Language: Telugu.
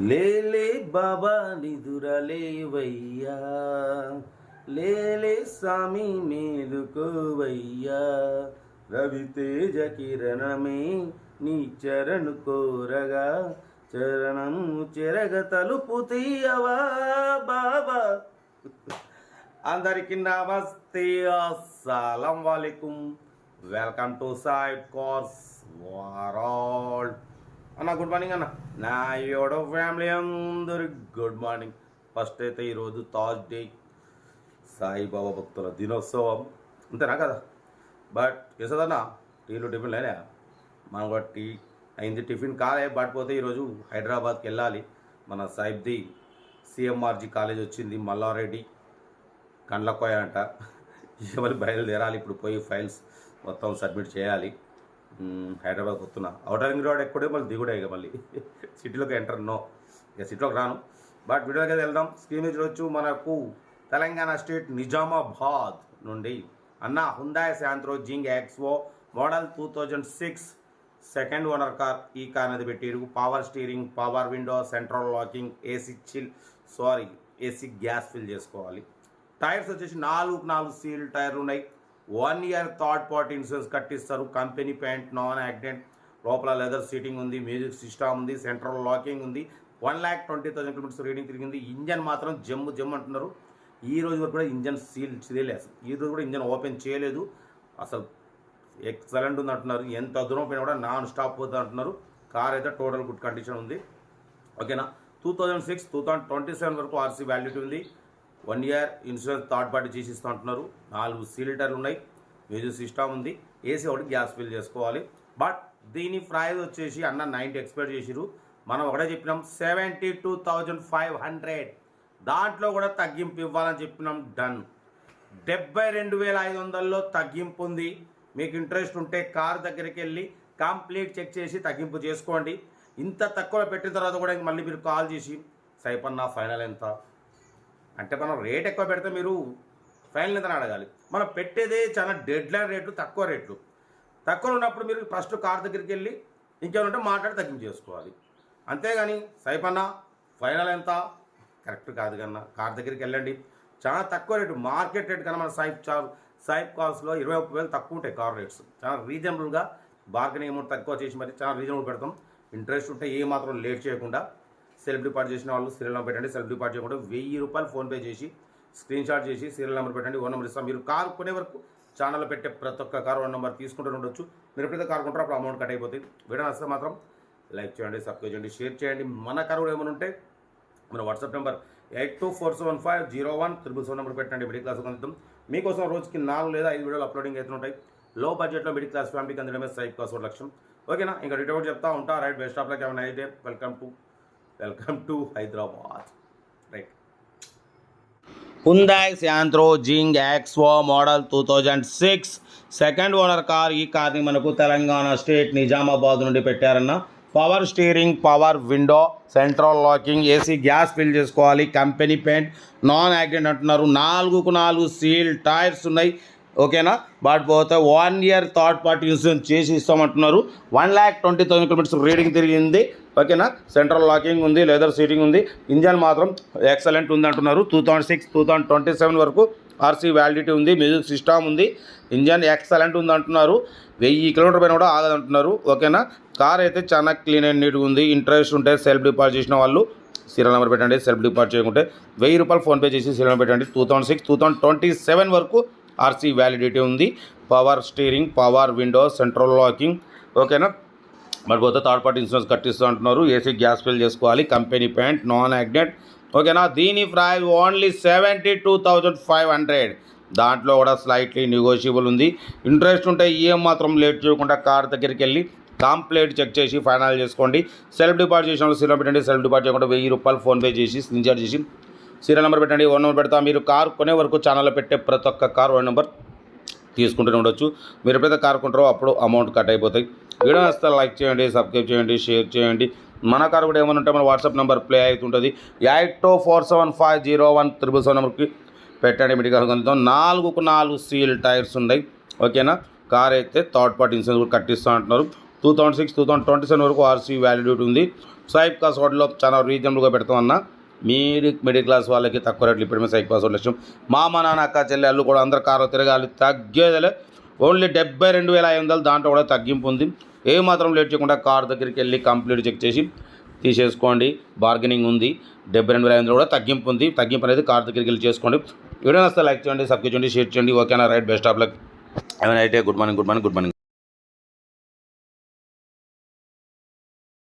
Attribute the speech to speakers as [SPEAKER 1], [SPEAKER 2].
[SPEAKER 1] లేలే బాబా నిదురలేవయ్యా. లేలే స్వామి మేలుకోవయ్యా. రవితేజ కిరణమే నీ చరణు కోరగా. చరణం చెరగ తలుపు తీయవా బాబా. అందరికి నమస్తే. అస్సలం వాలేకుం. వెల్కమ్ టు సైడ్ కోర్స్ వారాల్. అన్న గుడ్ మార్నింగ్ అన్న. నా యోడో ఫ్యామిలీ అందరు గుడ్ మార్నింగ్ ఫస్ట్ అయితే ఈరోజు థర్స్డే సాయిబాబా భక్తుల దినోత్సవం. అంతేనా కదా? బట్ ఎసదన్న టీలు టిఫిన్ లేనా మనం కూడా టీ అయింది టిఫిన్ కాలే బట్ పోతే ఈరోజు హైదరాబాద్కి వెళ్ళాలి. మన సాయిబ్ది సిఎంఆర్జీ కాలేజ్ వచ్చింది మల్లారెడ్డి. కండ్లకోయ అంట. మళ్ళీ బయలుదేరాలి ఇప్పుడు పోయి ఫైల్స్ మొత్తం సబ్మిట్ చేయాలి. హైదరాబాద్ వస్తున్నా అవుటర్ రింగ్ రోడ్ ఎక్కడే మళ్ళీ దిగుడే ఇక మళ్ళీ. సిటీలోకి ఎంటర్ నో ఇక సిటీలోకి రాను. బట్ వీడియోకి వెళ్దాం. స్క్రీన్ మీద చూడొచ్చు మనకు తెలంగాణ స్టేట్ నిజామాబాద్ నుండి. అన్న Hyundai Santro Xing XO model two thousand six second owner car ఈ కార్ అనేది పెట్టిరు. Power steering power window central locking AC chill sorry AC gas fill చేసుకోవాలి. టైర్స్ వచ్చేసి నాలుగు నాలుగు సీల్ టైర్లు ఉన్నాయి. One year third party insurance కట్టిస్తారు. Company paint non accident లోపల లెదర్ సీటింగ్ ఉంది మ్యూజిక్ సిస్టమ్ ఉంది సెంట్రల్ లాకింగ్ ఉంది. One lakh twenty thousand kilometres reading తిరిగింది. ఇంజన్ మాత్రం జమ్ము జమ్ము అంటున్నారు. ఈ రోజు వరకు కూడా ఇంజన్ సీల్ చేయలేదు ఈ రోజు కూడా ఇంజన్ ఓపెన్ చేయలేదు. అసలు ఎక్సలెంట్ ఉంది అంటున్నారు. ఎంత దూరం పోయినా కూడా నాన్ స్టాప్ పోతుంది అంటున్నారు. కార్ అయితే టోటల్ గుడ్ కండిషన్ ఉంది. ఓకేనా two thousand six two thousand twenty seven వరకు ఆర్సీ వ్యాలిడిటీ ఉంది. One year insurance third party చేసి ఇస్తూ అంటున్నారు. నాలుగు సీలిటర్లు ఉన్నాయి. మ్యూజిక్ సిస్టమ్ ఉంది. ఏసీ ఒకటి గ్యాస్ ఫిల్ చేసుకోవాలి. బట్ దీని ప్రైస్ వచ్చేసి అన్న నైంటీ ఎక్స్పెక్ట్ చేసిరు మనం ఒకటే చెప్పినాం seventy two thousand five hundred. దాంట్లో కూడా తగ్గింపు ఇవ్వాలని చెప్పినాం డన్. డెబ్బై రెండు వేల ఐదు వందల్లో తగ్గింపు ఉంది. మీకు ఇంట్రెస్ట్ ఉంటే కార్ దగ్గరికి వెళ్ళి కంప్లీట్ చెక్ చేసి తగ్గింపు చేసుకోండి. ఇంత తక్కువ పెట్టిన తర్వాత కూడా మళ్ళీ మీరు కాల్ చేసి సైపన్న ఫైనల్ ఎంత? అంటే మనం రేట్ ఎక్కువ పెడితే మీరు ఫైనల్ ఎంత అడగాలి. మనం పెట్టేదే చాలా డెడ్ లైన్ రేట్లు తక్కువ రేట్లు తక్కువ ఉన్నప్పుడు మీరు ఫస్ట్ కార్ దగ్గరికి వెళ్ళి ఇంకేమైనా ఉంటే మాట్లాడి తగ్గించేసుకోవాలి అంతేగాని సైపన్న ఫైనల్ ఎంత? కరెక్ట్ కాదు కన్నా. కార్ దగ్గరికి వెళ్ళండి. చాలా తక్కువ రేటు మార్కెట్ రేట్ కన్నా మన సైప్ చా సైప్ కాస్ట్లో ఇరవై ఒక్క వేలు తక్కువ ఉంటాయి కార్ రేట్స్ చాలా రీజనబుల్గా బార్గెనింగ్ అమౌంట్ తక్కువ చేసి మరి చాలా రీజనబుల్ పెడతాం. ఇంట్రెస్ట్ ఉంటే ఏ మాత్రం లేట్ చేయకుండా సెల్ఫ్ డిపార్ట్ చేసిన వాళ్ళు సీరియల్ నెంబర్ పెట్టండి సెల్ఫ్ డిపార్ట్ చేయకుండా వెయ్యి రూపాయలు ఫోన్పే చేసి స్క్రీన్ షాట్ చేసి సీరియల్ నెంబర్ పెట్టండి ఓన్ నెంబర్ ఇస్తాం. మీరు కారు కొనే వరకు ఛానల్లో పెట్టే ప్రతి ఒక్క కారు వన్ నెంబర్ తీసుకుంటూ ఉండొచ్చు. మీరు ఎప్పుడైతే కారు కొంటారో అప్పుడు అమౌంట్ కట్ అయిపోతుంది వీడియో నచ్చితే మాత్రం లైక్ చేయండి సబ్స్క్రైబ్ చేయండి షేర్ చేయండి. మన కారు ఏమైనా ఉంటే మన WhatsApp number eight two four seven five zero one triple seven number పెట్టండి మిడిల్ క్లాస్ అందుతాం మీకోసం రోజుకి నాలుగు లేదా ఐదు వీడియోలు అప్లోడింగ్ అయితే ఉంటాయి లో బడ్జెట్లో మిడిల్ క్లాస్ ఫ్యామిలీకి అందడమే సైడ్ కాస్ట్ ఒక లక్ష్యం. ఓకేనా? ఇంకా రిటర్న్ చెప్తా ఉంటా. Right best of luck. ఏమైనా అయితే welcome to welcome to Hyderabad. Right. Hyundai Santro Xing యాక్స్వో model two thousand six second owner car ఈ కార్ని మనకు తెలంగాణ స్టేట్ నిజామాబాద్ నుండి పెట్టారన్న. Power steering power window central locking AC gas fill చేసుకోవాలి కంపెనీ పెయింట్ నాన్ యాక్సిడెంట్ అంటున్నారు. నాలుగుకు నాలుగు సీల్ టైర్స్ ఉన్నాయి. ఓకేనా బట్ పోతే one year third party insurance చేసి ఇస్తామంటున్నారు. One lakh twenty thousand kilometres reading తిరిగింది. ఓకేనా? సెంట్రల్ లాకింగ్ ఉంది లెదర్ సీటింగ్ ఉంది. ఇంజన్ మాత్రం ఎక్సలెంట్ ఉంది అంటున్నారు. Two thousand six two thousand twenty seven వరకు ఆర్సీ వ్యాలిడిటీ ఉంది మ్యూజిక్ సిస్టమ్ ఉంది. ఇంజన్ ఎక్సలెంట్ ఉంది అంటున్నారు. వెయ్యి కిలోమీటర్ పైన కూడా ఆగదంటున్నారు ఓకేనా? కార్ అయితే చాలా క్లీన్ అండ్ నీట్గా ఉంది. ఇంట్రెస్ట్ ఉంటే సెల్ఫ్ డిపాజిట్ చేసిన వాళ్ళు సీరియల్ నెంబర్ పెట్టండి సెల్ఫ్ డిపాజిట్ చేయకుంటే వెయ్యి రూపాయలు ఫోన్పే చేసి సీరియల్ నెంబర్ పెట్టండి. Two thousand six two thousand twenty seven వరకు ఆర్సీ వ్యాలిడిటీ ఉంది. Power steering power window central locking. ఓకేనా? మరి పోతే థర్డ్ పార్టీ ఇన్సూరెన్స్ కట్టిస్తూ అంటున్నారు. ఏసీ గ్యాస్ ఫిల్ చేసుకోవాలి కంపెనీ ప్యాంట్ నాన్ యాగ్నెట్. ఓకేనా? దీని price only seventy two thousand five hundred. దాంట్లో కూడా స్లైట్లీ నెగోషియబుల్ ఉంది. ఇంట్రెస్ట్ ఉంటే ఏం మాత్రం లేట్ చేయకుండా కార్ దగ్గరికి వెళ్ళి కంప్లీట్ చెక్ చేసి ఫైనల్ చేసుకోండి. సెల్ఫ్ డిపాజిట్ చేసిన వాళ్ళు సీరియల్ పెట్టండి. సెల్ఫ్ డిపాజిట్ చేయకుండా వెయ్యి రూపాయలు ఫోన్పే చేసి స్క్రీన్ చేసి సీరియల్ నెంబర్ పెట్టండి. వన్ నెంబర్ పెడతా. మీరు కార్ కొనే వరకు ఛానల్లో పెట్టే ప్రతి ఒక్క కార్ వన్ నెంబర్ తీసుకుంటూనే ఉండొచ్చు. మీరు ఎప్పుడైతే కార్ కొంటారో అప్పుడు అమౌంట్ కట్ అయిపోతాయి. వీడియో వస్తే లైక్ చేయండి సబ్స్క్రైబ్ చేయండి షేర్ చేయండి. మన కార్ కూడా ఏమైనా ఉంటే మన వాట్సాప్ నెంబర్ ప్లే అవుతుంటుంది. Eight two four seven five zero one triple seven నెంబర్కి పెట్టండి మెడికల్ నాలుగుకు నాలుగు సీల్ టైర్స్ ఉన్నాయి. ఓకేనా? కార్ అయితే థర్డ్ పార్టీ ఇన్సూరెన్స్ కూడా కట్టిస్తూ అంటున్నారు. Two thousand six two thousand twenty seven వరకు ఆర్సీ వ్యాలిడిటీ ఉంది. సైబ్ కాస్ హోటల్లో చాలా రీజనబుల్గా పెడతామన్నా. అన్న మీరు మిడిల్ క్లాస్ వాళ్ళకి తక్కువ రేట్లు ఇప్పుడు సాయిబ్ కాస్ హోటల్ ఇష్టం మా మా నాన్న అక్క చెల్లెళ్ళు కూడా అందరు కారు తిరగాలి. తగ్గేదలే. ఓన్లీ డెబ్బై రెండు వేల ఐదు వందలు దాంట్లో కూడా తగ్గింపు ఉంది. ఏ మాత్రం లేట్ చేయకుండా కార్ దగ్గరికి వెళ్ళి కంప్లీట్ చెక్ చేసి తీసేసుకోండి. బార్గెనింగ్ ఉంది. డెబ్బై రెండు వేల ఐదు కూడా తగ్గింపు ఉంది. తగ్గింపు అనేది కార్ దగ్గరికి వెళ్ళి చేసుకోండి. వీడియో వస్తే లైక్ చేయండి సబ్స్క్రైబ్ చేయండి షేర్ చేయండి. ఓకేనా? Right best of luck. ఏమైనా అయితే good morning good morning good morning